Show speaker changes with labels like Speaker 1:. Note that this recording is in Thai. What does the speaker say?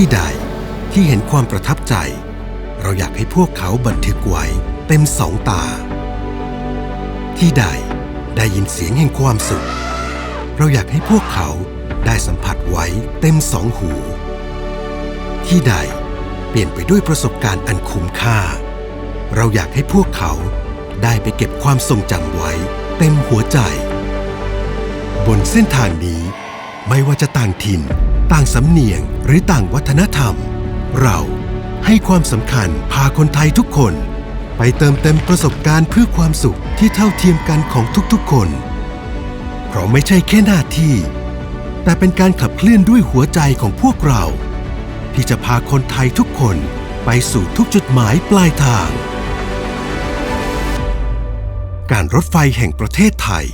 Speaker 1: ที่ใดที่เห็นความประทับใจ เราอยากให้พวกเขาบันทึกไว้เต็มสองตา ที่ใดได้ยินเสียงแห่งความสุข เราอยากให้พวกเขาได้สัมผัสไว้เต็มสองหู ที่ใดเปลี่ยนไปด้วยประสบการณ์อันคุ้มค่า เราอยากให้พวกเขาได้ไปเก็บความทรงจำไว้เต็มหัวใจ บนเส้นทางนี้ไม่ว่าจะต่างถิ่น ต่างสำเนียงหรือต่างวัฒนธรรม เราให้ความสำคัญพาคนไทยทุกคน ไปเติมเต็มประสบการณ์เพื่อความสุขที่เท่าเทียมกันของทุกๆคน เพราะไม่ใช่แค่หน้าที่ แต่เป็นการขับเคลื่อนด้วยหัวใจของพวกเรา ที่จะพาคนไทยทุกคนไปสู่ทุกจุดหมายปลายทาง การรถไฟแห่งประเทศไทย